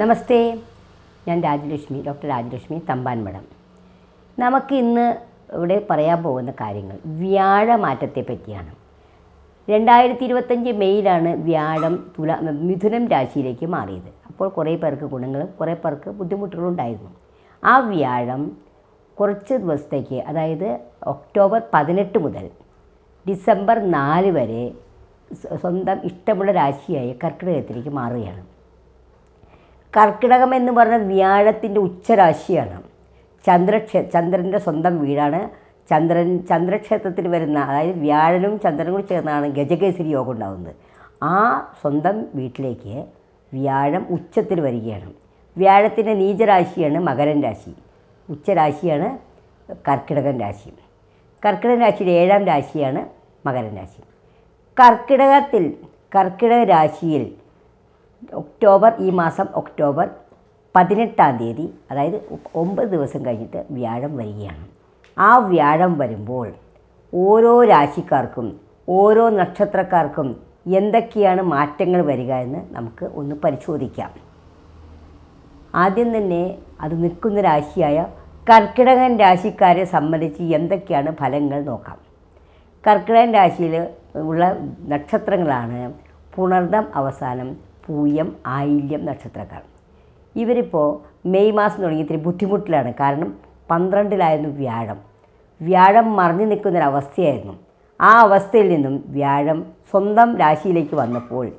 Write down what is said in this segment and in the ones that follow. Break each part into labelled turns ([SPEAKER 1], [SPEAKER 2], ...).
[SPEAKER 1] നമസ്തേ. ഞാൻ രാജലക്ഷ്മി ഡോക്ടർ രാജലക്ഷ്മി തമ്പാൻ മഠം നമുക്ക് ഇന്ന് ഇവിടെ പറയാൻ പോകുന്ന കാര്യങ്ങൾ വ്യാഴമാറ്റത്തെ പറ്റിയാണ്. രണ്ടായിരത്തി ഇരുപത്തഞ്ച് മെയ്യിലാണ് വ്യാഴം തുല മിഥുനം രാശിയിലേക്ക് മാറിയത്. അപ്പോൾ കുറേ പേർക്ക് ഗുണങ്ങളും കുറേ പേർക്ക് ബുദ്ധിമുട്ടുകളും ഉണ്ടായിരുന്നു. ആ വ്യാഴം കുറച്ച് ദിവസത്തേക്ക് അതായത് ഒക്ടോബർ പതിനെട്ട് മുതൽ ഡിസംബർ നാല് വരെ സ്വന്തം ഇഷ്ടമുള്ള രാശിയായ കർക്കിടകത്തിലേക്ക് മാറുകയാണ്. കർക്കിടകം എന്ന് പറഞ്ഞ വ്യാഴത്തിന്റെ ഉച്ചരാശിയാണ്. ചന്ദ്രക്ഷേ ചന്ദ്രന്റെ സ്വന്തം വീടാണ്. ചന്ദ്രൻ ചന്ദ്രക്ഷേത്രത്തിൽ വരുന്ന അതായത് വ്യാഴനും ചന്ദ്രനും കൂടി ചേർന്നാണ് ഗജകേസരി യോഗം ഉണ്ടാകുന്നത് ആ സ്വന്തം വീട്ടിലേക്ക് വ്യാഴം ഉച്ചത്തിൽ വരികയാണ്. വ്യാഴത്തിന്റെ നീചരാശിയാണ് മകരൻ രാശി. ഉച്ചരാശിയാണ് കർക്കിടകൻ രാശി. കർക്കിടകൻ രാശിയുടെ ഏഴാം രാശിയാണ് മകരൻ രാശി. കർക്കിടകത്തിൽ കർക്കിടക രാശിയിൽ ഒക്ടോബർ ഈ മാസം ഒക്ടോബർ പതിനെട്ടാം തീയതി അതായത് ഒമ്പത് ദിവസം കഴിഞ്ഞിട്ട് വ്യാഴം വരികയാണ്. ആ വ്യാഴം വരുമ്പോൾ ഓരോ രാശിക്കാർക്കും ഓരോ നക്ഷത്രക്കാർക്കും എന്തൊക്കെയാണ് മാറ്റങ്ങൾ വരിക എന്ന് നമുക്ക് ഒന്ന് പരിശോധിക്കാം. ആദ്യം തന്നെ അത് നിൽക്കുന്ന രാശിയായ കർക്കിടകൻ രാശിക്കാരെ സംബന്ധിച്ച് എന്തൊക്കെയാണ് ഫലങ്ങൾ നോക്കാം. കർക്കിടകൻ രാശിയിൽ ഉള്ള നക്ഷത്രങ്ങളാണ് പുണർദം അവസാനം പൂയം ആയില്യം നക്ഷത്രക്കാർ. ഇവരിപ്പോൾ മെയ് മാസം തുടങ്ങി ഇത്തിരി ബുദ്ധിമുട്ടിലാണ്. കാരണം പന്ത്രണ്ടിലായിരുന്നു വ്യാഴം. വ്യാഴം മറിഞ്ഞു നിൽക്കുന്നൊരവസ്ഥയായിരുന്നു. ആ അവസ്ഥയിൽ നിന്നും വ്യാഴം സ്വന്തം രാശിയിലേക്ക് വന്നപ്പോൾ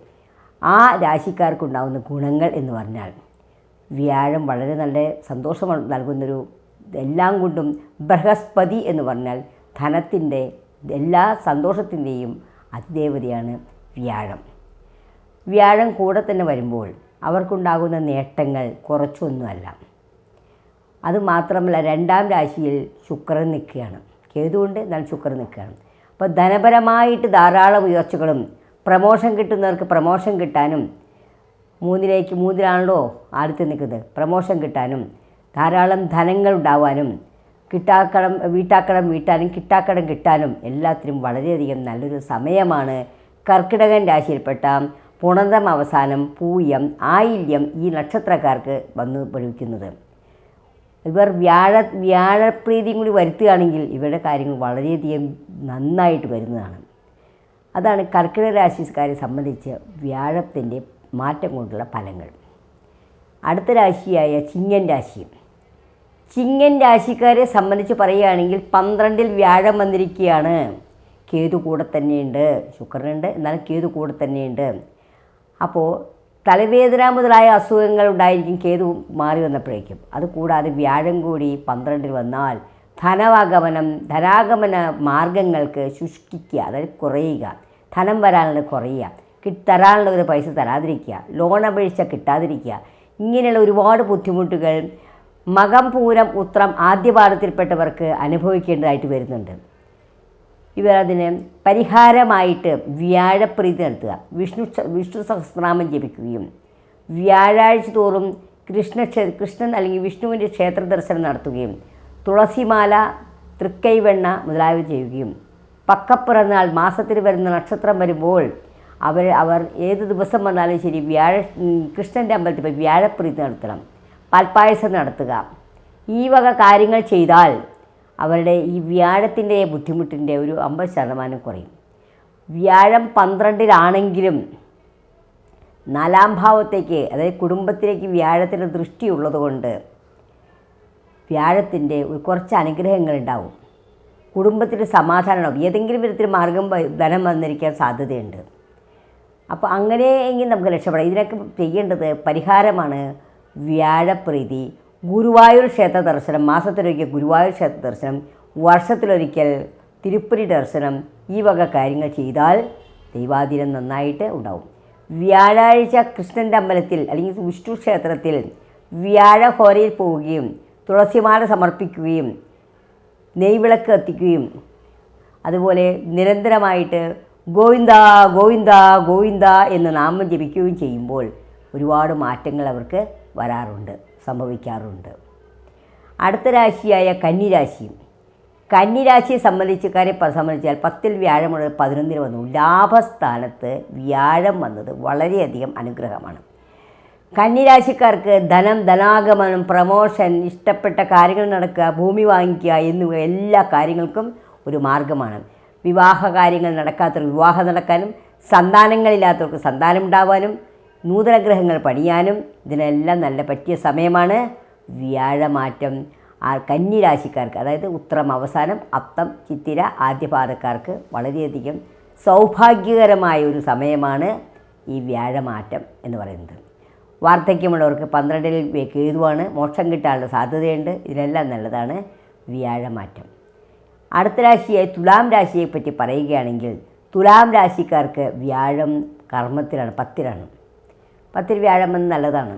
[SPEAKER 1] ആ രാശിക്കാർക്കുണ്ടാകുന്ന ഗുണങ്ങൾ എന്ന് പറഞ്ഞാൽ വ്യാഴം വളരെ നല്ല സന്തോഷം നൽകുന്നൊരു എല്ലാം കൊണ്ടും ബൃഹസ്പതി എന്ന് പറഞ്ഞാൽ ധനത്തിന്റെ എല്ലാ സന്തോഷത്തിന്റെയും അതിദേവതയാണ് വ്യാഴം. വ്യാഴം കൂടെ തന്നെ വരുമ്പോൾ അവർക്കുണ്ടാകുന്ന നേട്ടങ്ങൾ കുറച്ചൊന്നുമല്ല. അതുമാത്രമല്ല രണ്ടാം രാശിയിൽ ശുക്രൻ നിൽക്കുകയാണ്. കേതുകൊണ്ട് എന്നാൽ ശുക്രൻ നിൽക്കുകയാണ്. അപ്പോൾ ധനപരമായിട്ട് ധാരാളം ഉയർച്ചകളും പ്രമോഷൻ കിട്ടുന്നവർക്ക് പ്രമോഷൻ കിട്ടാനും മൂന്നിലേക്ക് മൂന്നിലാണല്ലോ ആദ്യത്തെ നിൽക്കുന്നത്. പ്രമോഷൻ കിട്ടാനും ധാരാളം ധനങ്ങൾ ഉണ്ടാവാനും കിട്ടാക്കടം വീട്ടാക്കടം വീട്ടാനും കിട്ടാക്കടം കിട്ടാനും എല്ലാത്തിനും വളരെയധികം നല്ലൊരു സമയമാണ് കർക്കിടകൻ രാശിയിൽപ്പെട്ട പുണർദം അവസാനം പൂയം ആയില്യം ഈ നക്ഷത്രക്കാർക്ക് വന്ന് ഭവിക്കുന്നത് ഇവർ വ്യാഴ വ്യാഴപ്രീതിയും കൂടി വരുത്തുകയാണെങ്കിൽ ഇവരുടെ കാര്യങ്ങൾ വളരെയധികം നന്നായിട്ട് വരുന്നതാണ്. അതാണ് കർക്കിടക രാശിക്കാരെ സംബന്ധിച്ച് വ്യാഴത്തിന്റെ മാറ്റം കൊണ്ടുള്ള ഫലങ്ങൾ. അടുത്ത രാശിയായ ചിങ്ങൻ രാശി. ചിങ്ങൻ രാശിക്കാരെ സംബന്ധിച്ച് പറയുകയാണെങ്കിൽ പന്ത്രണ്ടിൽ വ്യാഴം വന്നിരിക്കുകയാണ്. കേതു കൂടെ തന്നെയുണ്ട്. ശുക്രനുണ്ട്. എന്നാലും കേതു കൂടെ തന്നെയുണ്ട്. അപ്പോൾ തലവേദന മുതലായ അസുഖങ്ങൾ ഉണ്ടായിരിക്കും കേതു മാറി വന്നപ്പോഴേക്കും. അതുകൂടാതെ വ്യാഴം കൂടി പന്ത്രണ്ടിൽ വന്നാൽ ധനവാഗമനം ധനാഗമന മാർഗങ്ങൾക്ക് ശുഷ്കിക്കുക അതായത് കുറയുക. ധനം വരാനുള്ള കുറയുക. തരാനുള്ള ഒരു പൈസ തരാതിരിക്കുക. ലോൺ അപേക്ഷ കിട്ടാതിരിക്കുക. ഇങ്ങനെയുള്ള ഒരുപാട് ബുദ്ധിമുട്ടുകൾ മകം പൂരം ഉത്രം ആദ്യപാദത്തിൽപ്പെട്ടവർക്ക് അനുഭവിക്കേണ്ടതായിട്ട് വരുന്നുണ്ട്. ഇവർ അതിന് പരിഹാരമായിട്ട് വ്യാഴപ്രീതി നടത്തുക. വിഷ്ണു വിഷ്ണു സഹസ്രനാമം ജപിക്കുകയും വ്യാഴാഴ്ച തോറും കൃഷ്ണ ക്ഷേ- കൃഷ്ണൻ അല്ലെങ്കിൽ വിഷ്ണുവിന്റെ ക്ഷേത്ര ദർശനം നടത്തുകയും തുളസിമാല തൃക്കൈവെണ്ണ മുതലായവ ചെയ്യുകയും പക്കപ്പിറന്നാൾ മാസത്തിൽ വരുന്ന നക്ഷത്രം വരുമ്പോൾ അവർ അവർ ഏത് ദിവസം വന്നാലും ശരി വ്യാഴ കൃഷ്ണന്റെ അമ്പലത്തിൽ പോയി വ്യാഴപ്രീതി നടത്തണം. പാൽപ്പായസം നടത്തുക. ഈ വക കാര്യങ്ങൾ ചെയ്താൽ അവരുടെ ഈ വ്യാഴത്തിന്റെ ബുദ്ധിമുട്ടിന്റെ ഒരു അമ്പത് ശതമാനം കുറയും. വ്യാഴം പന്ത്രണ്ടിലാണെങ്കിലും നാലാം ഭാവത്തേക്ക് അതായത് കുടുംബത്തിലേക്ക് വ്യാഴത്തിന്റെ ദൃഷ്ടിയുള്ളതുകൊണ്ട് വ്യാഴത്തിന്റെ കുറച്ച് അനുഗ്രഹങ്ങൾ ഉണ്ടാവും. കുടുംബത്തിൽ സമാധാനമാവും ഏതെങ്കിലും വിധത്തിൽ മാർഗം ധനം വന്നിരിക്കാൻ സാധ്യതയുണ്ട്. അപ്പോൾ അങ്ങനെയെങ്കിൽ നമുക്ക് രക്ഷപ്പെടാം. ഇതിനൊക്കെ ചെയ്യേണ്ടത് പരിഹാരമാണ് വ്യാഴപ്രീതി. ഗുരുവായൂർ ക്ഷേത്ര ദർശനം മാസത്തിലൊരിക്കൽ ഗുരുവായൂർ ക്ഷേത്ര ദർശനം വർഷത്തിലൊരിക്കൽ തിരുപ്പതി ദർശനം ഈ വക കാര്യങ്ങൾ ചെയ്താൽ ദൈവാധീനം നന്നായിട്ട് ഉണ്ടാവും. വ്യാഴാഴ്ച കൃഷ്ണന്റെ അമ്പലത്തിൽ അല്ലെങ്കിൽ വിഷ്ണു ക്ഷേത്രത്തിൽ വ്യാഴഹോരയിൽ പോവുകയും തുളസിമാല സമർപ്പിക്കുകയും നെയ്വിളക്ക് കത്തിക്കുകയും അതുപോലെ നിരന്തരമായിട്ട് ഗോവിന്ദ ഗോവിന്ദ ഗോവിന്ദ എന്ന് നാമം ജപിക്കുകയും ചെയ്യുമ്പോൾ ഒരുപാട് മാറ്റങ്ങൾ അവർക്ക് വരാറുണ്ട്. സംഭവിക്കാറുണ്ട്. അടുത്ത രാശിയായ കന്നിരാശി കന്നിരാശിയെ സംബന്ധിച്ചക്കാരെ പ- സംബന്ധിച്ചാൽ പത്തിൽ വ്യാഴമുള്ള പതിനൊന്നിന് വന്നു. ലാഭസ്ഥാനത്ത് വ്യാഴം വന്നത് വളരെയധികം അനുഗ്രഹമാണ്. കന്നിരാശിക്കാർക്ക് ധനം ധനാഗമനം പ്രമോഷൻ ഇഷ്ടപ്പെട്ട കാര്യങ്ങൾ നടക്കുക ഭൂമി വാങ്ങിക്കുക എന്നിവ എല്ലാ കാര്യങ്ങൾക്കും ഒരു മാർഗമാണ്. വിവാഹ കാര്യങ്ങൾ നടക്കാത്തവർ വിവാഹം നടക്കാനും സന്താനങ്ങളില്ലാത്തവർക്ക് സന്താനം ഉണ്ടാവാനും നൂതന ഗ്രഹങ്ങൾ പണിയാനും ഇതിനെല്ലാം നല്ല പറ്റിയ സമയമാണ്. വ്യാഴമാറ്റം. ആ കന്നിരാശിക്കാർക്ക് അതായത് ഉത്രം അവസാനം അത്തം ചിത്തിര ആദ്യപാദക്കാർക്ക് വളരെയധികം സൗഭാഗ്യകരമായ ഒരു സമയമാണ് ഈ വ്യാഴമാറ്റം എന്ന് പറയുന്നത്. വാർദ്ധക്യമുള്ളവർക്ക് പന്ത്രണ്ടിൽ കേതുവാണ്. മോക്ഷം കിട്ടാനുള്ള സാധ്യതയുണ്ട്. ഇതിനെല്ലാം നല്ലതാണ് വ്യാഴമാറ്റം. അടുത്ത രാശിയായി തുലാം രാശിയെ പറ്റി പറയുകയാണെങ്കിൽ തുലാം രാശിക്കാർക്ക് വ്യാഴം കർമ്മത്തിലാണ് പത്തിലാണ്. പത്തിൽ വ്യാഴം നല്ലതാണ്.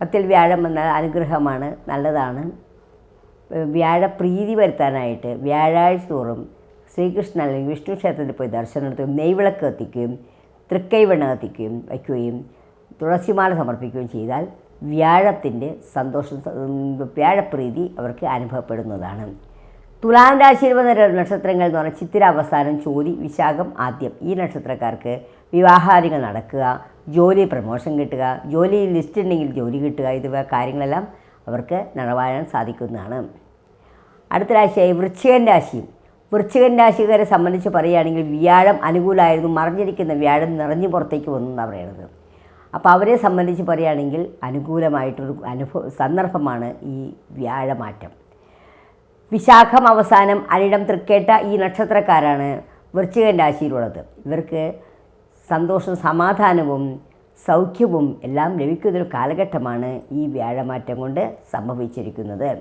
[SPEAKER 1] പത്തിൽ വ്യാഴം എന്ന അനുഗ്രഹമാണ് നല്ലതാണ്. വ്യാഴ പ്രീതി വരുത്താനായിട്ട് വ്യാഴാഴ്ച തോറും ശ്രീകൃഷ്ണൻ അല്ലെങ്കിൽ വിഷ്ണു ക്ഷേത്രത്തിൽ പോയി ദർശനം നടത്തുകയും നെയ്വിളക്ക് കത്തിക്കുകയും തൃക്കൈവെണ്ണ കത്തിക്കുകയും വയ്ക്കുകയും തുളസിമാല സമർപ്പിക്കുകയും ചെയ്താൽ വ്യാഴത്തിന്റെ സന്തോഷം വ്യാഴപ്രീതി അവർക്ക് അനുഭവപ്പെടുന്നതാണ്. തുലാം രാശിയിൽ വന്ന നക്ഷത്രങ്ങൾ എന്ന് പറഞ്ഞാൽ ചിത്തിര അവസാനം ചോതി വിശാഖം ആദ്യം. ഈ നക്ഷത്രക്കാർക്ക് വിവാഹാദികൾ നടക്കുക ജോലി പ്രമോഷൻ കിട്ടുക ജോലി ലിസ്റ്റ് ഉണ്ടെങ്കിൽ ജോലി കിട്ടുക ഇത് കാര്യങ്ങളെല്ലാം അവർക്ക് നടവാഴാൻ സാധിക്കുന്നതാണ്. അടുത്ത രാശിയായി വൃശ്ചികൻ രാശി. വൃശ്ചികൻ രാശിക്കാരെ സംബന്ധിച്ച് പറയുകയാണെങ്കിൽ വ്യാഴം അനുകൂലമായിരുന്നു. മറിഞ്ഞിരിക്കുന്ന വ്യാഴം നിറഞ്ഞു പുറത്തേക്ക് വന്നു എന്നാണ് പറയുന്നത് അപ്പോൾ അവരെ സംബന്ധിച്ച് പറയുകയാണെങ്കിൽ അനുകൂലമായിട്ടൊരു അനുഭവ സന്ദർഭമാണ് ഈ വ്യാഴമാറ്റം. വിശാഖം അവസാനം അനിടം തൃക്കേട്ട ഈ നക്ഷത്രക്കാരാണ് വൃശ്ചികൻ രാശിയിലുള്ളത്. ഇവർക്ക് സന്തോഷവും സമാധാനവും സൗഖ്യവും എല്ലാം ലഭിക്കുന്നൊരു കാലഘട്ടമാണ് ഈ വ്യാഴമാറ്റം കൊണ്ട് സംഭവിച്ചിരിക്കുന്നത്.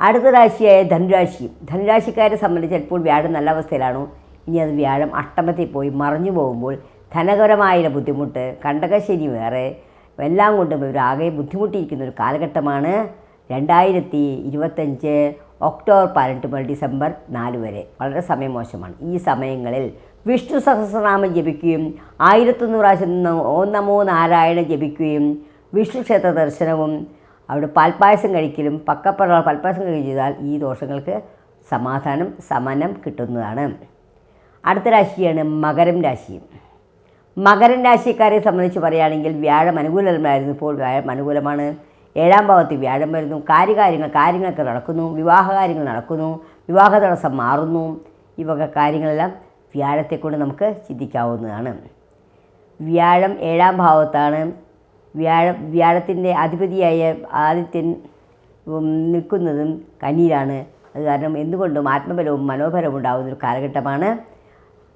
[SPEAKER 1] അടുത്ത രാശിയായ ധനുരാശി. ധനുരാശിക്കാരെ സംബന്ധിച്ച് ചിലപ്പോൾ വ്യാഴം നല്ല അവസ്ഥയിലാണോ. ഇനി അത് വ്യാഴം അഷ്ടമത്തിൽ പോയി മറഞ്ഞു പോകുമ്പോൾ ധനകരമായ ബുദ്ധിമുട്ട് കണ്ടകശനി വേറെ എല്ലാം കൊണ്ടും ഇവരാകെ ബുദ്ധിമുട്ടിയിരിക്കുന്ന ഒരു കാലഘട്ടമാണ് രണ്ടായിരത്തി ഇരുപത്തഞ്ച് ഒക്ടോബർ പതിനെട്ട് മുതൽ ഡിസംബർ നാല് വരെ. വളരെ സമയം മോശമാണ്. ഈ സമയങ്ങളിൽ വിഷ്ണു സഹസ്രനാമം ജപിക്കുകയും ആയിരത്തൊന്ന് പ്രാവശ്യം ഓം നമോ നാരായണ ജപിക്കുകയും വിഷ്ണു ക്ഷേത്ര ദർശനവും അവിടെ പാൽപ്പായസം കഴിക്കലും പക്കപ്പറ പാൽപ്പായസം കഴിക്കുക ചെയ്താൽ ഈ ദോഷങ്ങൾക്ക് സമാധാനം സമനം കിട്ടുന്നതാണ്. അടുത്ത രാശിയാണ് മകരം രാശി. മകരം രാശിക്കാരെ സംബന്ധിച്ച് പറയുകയാണെങ്കിൽ വ്യാഴം അനുകൂലമായിരുന്നു. ഇപ്പോൾ വ്യാഴം അനുകൂലമാണ്. ഏഴാം ഭാവത്തിൽ വ്യാഴം വരുന്നു. കാര്യകാര്യങ്ങൾ കാര്യങ്ങളൊക്കെ നടക്കുന്നു. വിവാഹ കാര്യങ്ങൾ നടക്കുന്നു. വിവാഹ തടസ്സം മാറുന്നു. ഈ വക കാര്യങ്ങളെല്ലാം വ്യാഴത്തെക്കൊണ്ട് നമുക്ക് ചിന്തിക്കാവുന്നതാണ്. വ്യാഴം ഏഴാം ഭാവത്താണ്. വ്യാഴ വ്യാഴത്തിന്റെ അധിപതിയായ ആദിത്യൻ നിൽക്കുന്നതും കന്നിയിലാണ്. അത് കാരണം എന്തുകൊണ്ടും ആത്മബലവും മനോഹരവും ഉണ്ടാകുന്ന ഒരു കാലഘട്ടമാണ്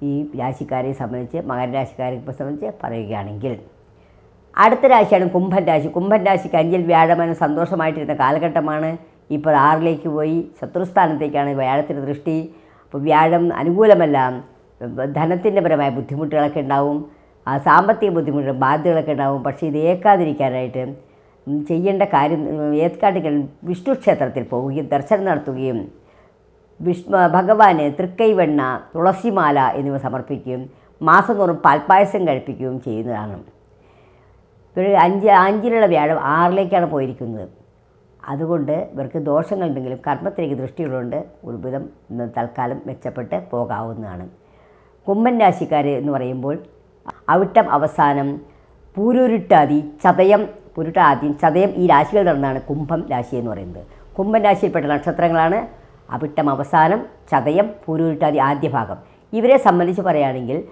[SPEAKER 1] ഈ രാശിക്കാരെ സംബന്ധിച്ച് മകരരാശിക്കാരെ സംബന്ധിച്ച് പറയുകയാണെങ്കിൽ. അടുത്ത രാശിയാണ് കുംഭൻ രാശി. കുംഭൻ രാശിക്ക് അഞ്ചിൽ വ്യാഴമനം സന്തോഷമായിട്ടിരുന്ന കാലഘട്ടമാണ്. ഇപ്പോൾ ആറിലേക്ക് പോയി ശത്രുസ്ഥാനത്തേക്കാണ് വ്യാഴത്തിന്റെ ദൃഷ്ടി. അപ്പോൾ വ്യാഴം അനുകൂലമല്ല. ധനത്തിന്റെ പരമായ ബുദ്ധിമുട്ടുകളൊക്കെ ഉണ്ടാവും സാമ്പത്തിക ബുദ്ധിമുട്ടുകൾ ബാധ്യതകളൊക്കെ ഉണ്ടാവും പക്ഷേ ഇത് ഏക്കാതിരിക്കാനായിട്ട് ചെയ്യേണ്ട കാര്യം ഏത്കാട്ടിക്കൽ വിഷ്ണു ക്ഷേത്രത്തിൽ പോവുകയും ദർശനം നടത്തുകയും വിഷ്ണു ഭഗവാന് തൃക്കൈവെണ്ണ തുളസിമാല എന്നിവ സമർപ്പിക്കുകയും മാസം തോറും പാൽപ്പായസം കഴിപ്പിക്കുകയും ചെയ്യുന്നതാണ്. ഇവർ അഞ്ച് അഞ്ചിലുള്ള വ്യാഴം ആറിലേക്കാണ് പോയിരിക്കുന്നത്. അതുകൊണ്ട് ഇവർക്ക് ദോഷങ്ങളുണ്ടെങ്കിലും കർമ്മത്തിലേക്ക് ദൃഷ്ടിയുള്ളതുകൊണ്ട് ഒരുവിധം തൽക്കാലം മെച്ചപ്പെട്ട് പോകാവുന്നതാണ്. കുംഭൻ രാശിക്കാർ എന്ന് പറയുമ്പോൾ അവിട്ടം അവസാനം പൂരുരുട്ടാതി ചതയം പുരുട്ടാദ്യം ചതയം ഈ രാശികൾ നടന്നാണ് കുംഭം രാശി എന്ന് പറയുന്നത്. കുംഭൻ രാശിയിൽപ്പെട്ട നക്ഷത്രങ്ങളാണ് അവിട്ടം അവസാനം ചതയം പൂരുരുട്ടാതി ആദ്യ ഭാഗം. ഇവരെ സംബന്ധിച്ച് പറയുകയാണെങ്കിൽ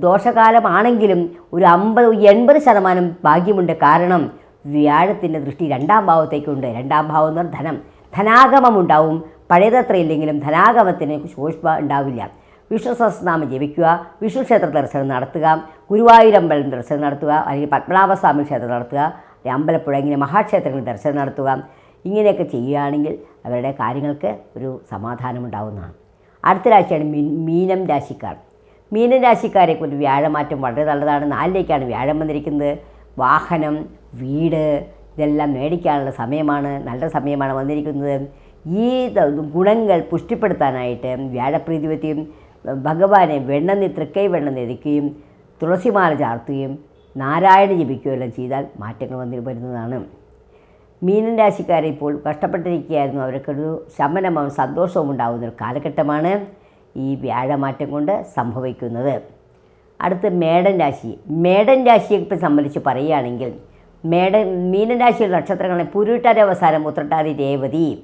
[SPEAKER 1] ദോഷകാലമാണെങ്കിലും ഒരു അമ്പത് എൺപത് ശതമാനം ഭാഗ്യമുണ്ട്. കാരണം വ്യാഴത്തിന്റെ ദൃഷ്ടി രണ്ടാം ഭാവത്തേക്കുണ്ട്. രണ്ടാം ഭാവം എന്ന് പറഞ്ഞാൽ ധനം. ധനാഗമം ഉണ്ടാവും. പഴയതത്ര ഇല്ലെങ്കിലും ധനാഗമത്തിന് ശോഷ്മ ഉണ്ടാവില്ല. വിഷ്ണു സഹസ്രനാമം ജപിക്കുക വിഷ്ണു ക്ഷേത്ര ദർശനം നടത്തുക ഗുരുവായൂരമ്പലം ദർശനം നടത്തുക അല്ലെങ്കിൽ പത്മനാഭസ്വാമി ക്ഷേത്രം നടത്തുക അമ്പലപ്പുഴ ഇങ്ങനെ മഹാക്ഷേത്രങ്ങളിൽ ദർശനം നടത്തുക. ഇങ്ങനെയൊക്കെ ചെയ്യുകയാണെങ്കിൽ അവരുടെ കാര്യങ്ങൾക്ക് ഒരു സമാധാനമുണ്ടാവുന്നതാണ് അടുത്ത രാശിയാണ് മീൻ മീനം രാശിക്കാർ. മീനം രാശിക്കാരെ കുറിച്ച് വ്യാഴമാറ്റം വളരെ നല്ലതാണ്. നാലിലേക്കാണ് വ്യാഴം വന്നിരിക്കുന്നത്. വാഹനം വീട് ഇതെല്ലാം മേടിക്കാനുള്ള സമയമാണ്. നല്ല സമയമാണ് വന്നിരിക്കുന്നത്. ഈ ഗുണങ്ങൾ പുഷ്ടിപ്പെടുത്താനായിട്ട് വ്യാഴപ്രീതി പറ്റിയും ഭഗവാനെ വെണ്ണെന്ന് തൃക്കൈ വെണ്ണ നെതിക്കുകയും തുളസിമാല ചാർത്തുകയും നാരായണ ജപിക്കുകയെല്ലാം ചെയ്താൽ മാറ്റങ്ങൾ വന്നി വരുന്നതാണ് മീനൻ രാശിക്കാരെ ഇപ്പോൾ കഷ്ടപ്പെട്ടിരിക്കുകയായിരുന്നു. അവർക്കൊരു ശമനവും സന്തോഷവും ഉണ്ടാകുന്ന ഒരു കാലഘട്ടമാണ് ഈ വ്യാഴമാറ്റം കൊണ്ട് സംഭവിക്കുന്നത്. അടുത്ത് മേടൻ രാശി. മേടൻ രാശിയെ സംബന്ധിച്ച് പറയുകയാണെങ്കിൽ മേടൻ മീനൻ രാശിയുടെ നക്ഷത്രങ്ങളെ പുരുട്ടാതി അവസാനം ഉത്രട്ടാതി രേവതി.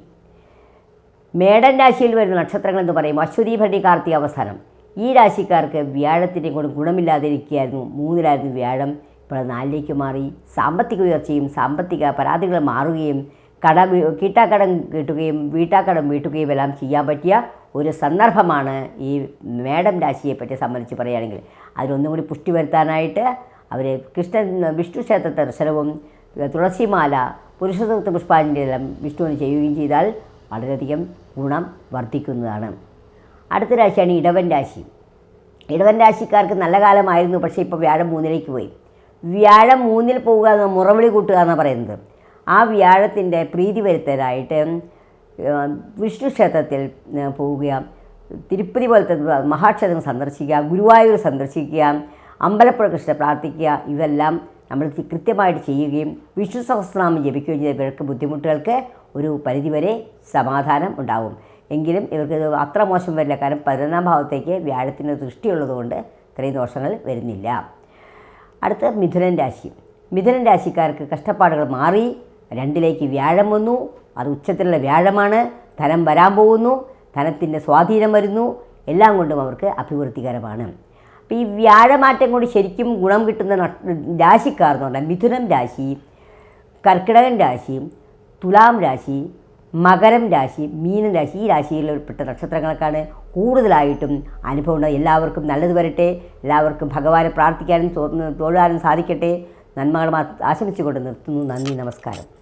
[SPEAKER 1] മേടൻ രാശിയിൽ വരുന്ന നക്ഷത്രങ്ങൾ എന്ന് പറയും അശ്വതി ഭരണി കാർത്തിക അവസാനം. ഈ രാശിക്കാർക്ക് വ്യാഴത്തിന്റെ കൊണ്ട് ഗുണമില്ലാതിരിക്കുകയായിരുന്നു. മൂന്നിലായിരുന്നു വ്യാഴം. ഇപ്പോൾ നാലിലേക്ക് മാറി. സാമ്പത്തിക ഉയർച്ചയും സാമ്പത്തിക പരാതികൾ മാറുകയും കട കീട്ടാക്കടം കിട്ടുകയും വീട്ടാക്കടം വീട്ടുകയും എല്ലാം ചെയ്യാൻ പറ്റിയ ഒരു സന്ദർഭമാണ് ഈ മേടം രാശിയെ പറ്റി സംബന്ധിച്ച് പറയുകയാണെങ്കിൽ. അതിലൊന്നും കൂടി പുഷ്ടി വരുത്താനായിട്ട് അവർ കൃഷ്ണൻ വിഷ്ണു ക്ഷേത്ര ദർശനവും തുളസിമാല പുരുഷസൂക്ത പുഷ്പാഞ്ജലി എല്ലാം വിഷ്ണുവിന് ചെയ്യുകയും ചെയ്താൽ വളരെയധികം ഗുണം വർദ്ധിക്കുന്നതാണ്. അടുത്ത രാശിയാണ് ഇടവൻ രാശി. ഇടവൻ രാശിക്കാർക്ക് നല്ല കാലമായിരുന്നു പക്ഷേ ഇപ്പോൾ വ്യാഴം മൂന്നിലേക്ക് പോയി. വ്യാഴം മൂന്നിൽ പോവുക എന്ന് മുറവിളി കൂട്ടുക എന്നാണ് പറയുന്നത്. ആ വ്യാഴത്തിന്റെ പ്രീതി വരുത്തരായിട്ട് വിഷ്ണു ക്ഷേത്രത്തിൽ പോവുക തിരുപ്പതി പോലത്തെ മഹാക്ഷേത്രം സന്ദർശിക്കുക ഗുരുവായൂർ സന്ദർശിക്കുക അമ്പലപ്പുഴ കൃഷ്ണ പ്രാർത്ഥിക്കുക ഇതെല്ലാം നമ്മൾ കൃത്യമായിട്ട് ചെയ്യുകയും വിഷ്ണു സഹസ്രനാമം ജപിക്കുകയും ചെയ്ത ഇവർക്ക് ബുദ്ധിമുട്ടുകൾക്ക് ഒരു പരിധിവരെ സമാധാനം ഉണ്ടാവും. എങ്കിലും ഇവർക്ക് അത്ര മോശം വരില്ല. കാരണം പതിനൊന്നാം ഭാവത്തേക്ക് വ്യാഴത്തിന്റെ ദൃഷ്ടിയുള്ളതുകൊണ്ട് ഇത്രയും ദോഷങ്ങൾ വരുന്നില്ല. അടുത്ത മിഥുനൻ രാശി. മിഥുനൻ രാശിക്കാർക്ക് കഷ്ടപ്പാടുകൾ മാറി. രണ്ടിലേക്ക് വ്യാഴം വന്നു. അത് ഉച്ചത്തിലുള്ള വ്യാഴമാണ്. ധനം വരാൻ പോകുന്നു. ധനത്തിന്റെ സ്വാധീനം വരുന്നു. എല്ലാം കൊണ്ടും അവർക്ക് അഭിവൃദ്ധികരമാണ്. അപ്പോൾ ഈ വ്യാഴമാറ്റം കൊണ്ട് ശരിക്കും ഗുണം കിട്ടുന്ന നക്ഷ- രാശിക്കാർ എന്ന് പറഞ്ഞാൽ മിഥുനം രാശി കർക്കിടകൻ രാശി തുലാം രാശി മകരം രാശി മീനൻ രാശി ഈ രാശിയിൽപ്പെട്ട നക്ഷത്രങ്ങൾക്കാണ് കൂടുതലായിട്ടും അനുഭവം ഉണ്ടാകും എല്ലാവർക്കും നല്ലത് വരട്ടെ. എല്ലാവർക്കും ഭഗവാനെ പ്രാർത്ഥിക്കാനും തൊഴാനും സാധിക്കട്ടെ. നന്മകൾ ആശംസിച്ചുകൊണ്ട് നിർത്തുന്നു. നന്ദി നമസ്കാരം.